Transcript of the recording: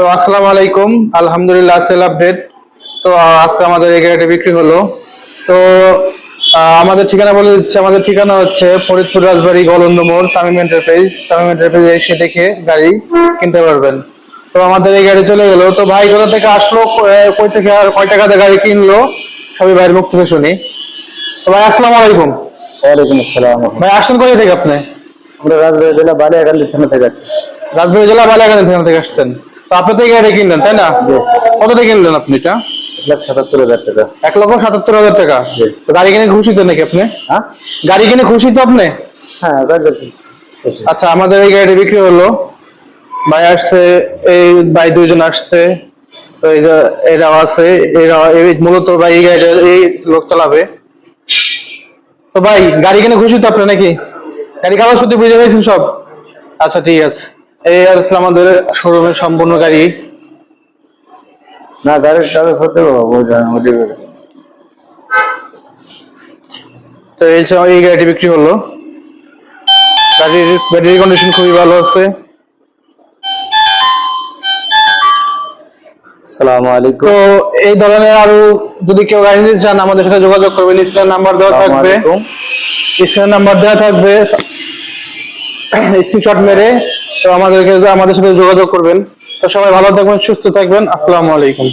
তো আসসালামু আলাইকুম। আলহামদুলিল্লাহ সেল আপডেট তো আজকে আমাদের এই গাড়িটা বিক্রি হলো। তো আমাদের ঠিকানা বলে দিচ্ছি। আমাদের ঠিকানা হচ্ছে ফরিদপুর রাজবাড়ি গলন্দ মোড় তামিম এন্টারপ্রাইজ তামিম এন্টারপ্রাইজ এসে দেখে গাড়ি কিনতে পারবেন। তো আমাদের এই গাড়ি চলে গেলো। তো ভাই কোথা থেকে আসলো? কই থেকে আর কয় টাকাতে গাড়ি কিনলো? সবই ভাইয়ের মুখ থেকে শুনি। তো ভাই আসসালামু আলাইকুম। ওয়ালাইকুম আসসালাম। ভাই আসছেন কোথা থেকে আপনি? আমরা রাজবাড়ি জেলা বালিয়াকান্দি থানা থেকে আসছি। রাজবাড়ি জেলা বালিয়াগান থেকে থেকে আসছেন। আপনি তো গাড়ি কিনলেন তাই না? জি। কত দিয়ে কিনলেন আপনি এটা? লাখ সাতাত্তর হাজার টাকা। এক লক্ষ সাতাত্তর হাজার টাকা? তো গাড়ি কিনে খুশি তো নাকি আপনি? হ্যাঁ? গাড়ি কিনে খুশি তো আপনি? হ্যাঁ আচ্ছা আমাদের এই গাড়িটা বিক্রি হলো। ভাই আসছে এই ভাই দুইজন আসছে। এরাও আছে এরা এই মূলত ভাই এই গাড়িটা এই লোক চালাবে। তো ভাই গাড়ি কিনে খুশি তো আপনি নাকি? গাড়ি কাগজপত্র বুঝে গেছেন সব? আচ্ছা ঠিক আছে। এই আছে আমাদের শোরুমের সম্পূর্ণ গাড়ি। না গাড়ির কাগজ হতে তো এই এই গাড়িটি বিক্রি হলো। গাড়ির ব্যাটারি কন্ডিশন খুবই ভালো আছে। তো এই ধরনের আরও যদি কেউ গাড়ি নিতে চান আমাদের সাথে যোগাযোগ করবেন। স্ক্রিন নাম্বার দেওয়া থাকবে। আলাইকুম। নাম্বার দেওয়া থাকবে। স্ক্রিনশট মেরে তো আমাদেরকে আমাদের সাথে যোগাযোগ করবেন। তো সবাই ভালো থাকবেন, সুস্থ থাকবেন। আসসালামু আলাইকুম।